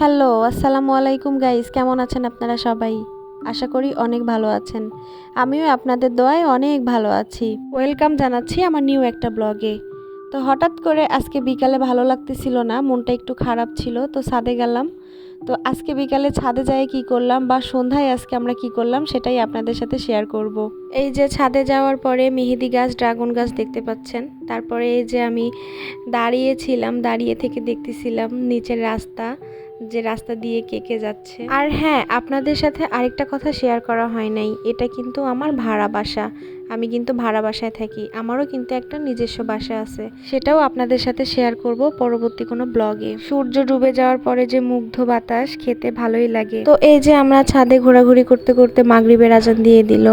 Hello, আসসালামু আলাইকুম guys কেমন আছেন আপনারা সবাই? আশা করি অনেক ভালো আছেন। আমিও আপনাদের দোয়ায় অনেক ভালো আছি। ওয়েলকাম জানাচ্ছি আমার নিউ একটা ব্লগে তো হঠাৎ করে আজকে বিকালে ভালো লাগতেছিল না, মনটা একটু খারাপ ছিল, তো ছাদে গেলাম। তো আজকে বিকালে ছাদে যেয়ে কি করলাম বা সন্ধ্যায় আজকে আমরা কি করলাম সেটাই আপনাদের সাথে শেয়ার করব। এই যে ছাদে যাওয়ার পরে মেহেদি গাছ, ড্রাগন গাছ দেখতে পাচ্ছেন। তারপরে এই যে আমি দাঁড়িয়েছিলাম, দাঁড়িয়ে থেকে দেখতেছিলাম নিচের রাস্তা। যে রাস্তা দিয়ে কে কে যাচ্ছে। আর হ্যাঁ আপনাদের সাথে আরেকটা কথা শেয়ার করা হয় নাই। এটা কিন্তু আমার ভাড়া বাসা। আমি কিন্তু ভাড়া বাসায় থাকি। আমারও কিন্তু একটা নিজস্ব বাসা আছে। সেটাও আপনাদের সাথে শেয়ার করব পরবর্তী কোনো ব্লগে সূর্য ডুবে যাওয়ার পরে যে মুগ্ধ বাতাস, খেতে ভালোই লাগে। তো এই যে আমরা ছাদে ঘোরাঘুরি করতে করতে মাগরিবের আজান দিয়ে দিল।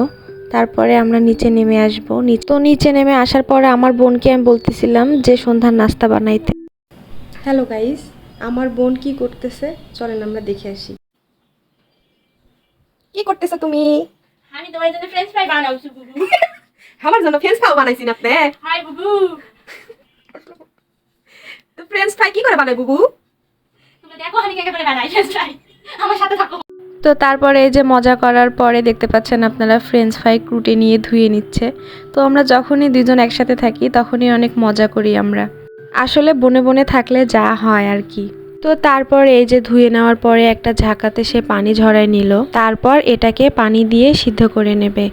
তারপরে আমরা নিচে নেমে আসব। তো নিচে নেমে আসার পরে আমার বোনকে আমি বলতেছিলাম যে সন্ধ্যার নাস্তা বানাইতে। হ্যালো গাইস আমার বোন কি করতেছে? চলেন আমরা দেখে আসি। কি করতেছো তুমি? আমি তোমার জন্য ফ্রেঞ্চ ফ্রাই বানাইছি বুবু আমার জন্য ফ্রেঞ্চ ফ্রাই বানাইছি না আপনি? হাই বুবু। তো ফ্রেঞ্চ ফ্রাই কি করে বানাই বুবু? তুমি দেখো আমি কে করে বানাই ফ্রেঞ্চ ফ্রাই আমার সাথে থাকো। তো তারপরে এই যে মজা করার পরে দেখতে পাচ্ছেন আপনারা ফ্রেঞ্চ ফ্রাই ক্রুটে নিয়ে ধুয়ে নিচ্ছে। তো আমরা যখনই দুজন একসাথে থাকি তখনই অনেক মজা করি আমরা। আসলে বনে বনে থাকলে যা হয় আর কি। তো তারপর এই যে ধুয়ে নেওয়ার পরে একটা ঝাঁকাতে সে পানি ঝরায় নিল। তারপর এটাকে পানি দিয়ে সিদ্ধ করে নেবে।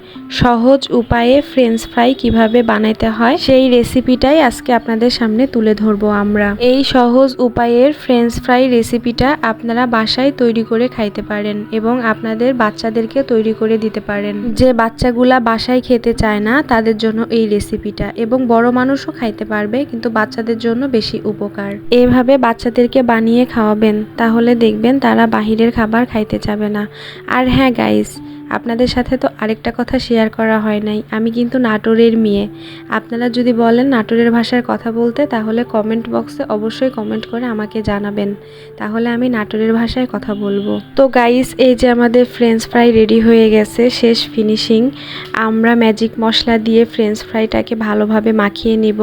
সহজ উপায়ে ফ্রেঞ্চ ফ্রাই কীভাবে বানাইতে হয় সেই রেসিপিটাই আজকে আপনাদের সামনে তুলে ধরবো আমরা। এই সহজ উপায়ের ফ্রেঞ্চ ফ্রাই রেসিপিটা আপনারা বাসায় তৈরি করে খাইতে পারেন এবং আপনাদের বাচ্চাদেরকে তৈরি করে দিতে পারেন। যে বাচ্চাগুলা বাসায় খেতে চায় না, তাদের জন্য এই রেসিপিটা এবং বড় মানুষও খাইতে পারবে, কিন্তু বাচ্চাদের জন্য বেশি উপকার। এভাবে বাচ্চাদেরকে বানিয়ে খাওয়াবেন, তাহলে দেখবেন তারা বাহিরের খাবার খাইতে যাবে না। আর হ্যাঁ গাইস আপনাদের সাথে তো আরেকটা কথা শেয়ার করা হয় নাই, আমি কিন্তু নাটোরের মেয়ে। আপনারা যদি বলেন নাটোরের ভাষায় কথা বলতে, তাহলে কমেন্ট বক্সে অবশ্যই কমেন্ট করে আমাকে জানাবেন, তাহলে আমি নাটোরের ভাষায় কথা বলব। তো গাইস এই যে আমাদের ফ্রেঞ্চ ফ্রাই রেডি হয়ে গেছে, শেষ ফিনিশিং আমরা ম্যাজিক মশলা দিয়ে ফ্রেঞ্চ ফ্রাইটাকে ভালোভাবে মাখিয়ে নিব,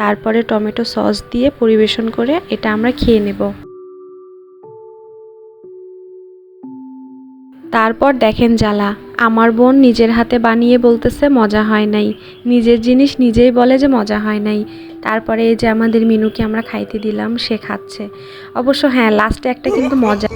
তারপরে টমেটো সস দিয়ে পরিবেশন করে এটা আমরা খেয়ে নেব। তারপর দেখেন জ্বালা, আমার বোন নিজের হাতে বানিয়ে বলতেছে, মজা হয় নাই। নিজের জিনিস নিজেই বলে যে, মজা হয় নাই। তারপরে এই যে আমাদের মিনুকে আমরা খাইতে দিলাম, সে খাচ্ছে। অবশ্য হ্যাঁ লাস্টে একটা কিন্তু মজা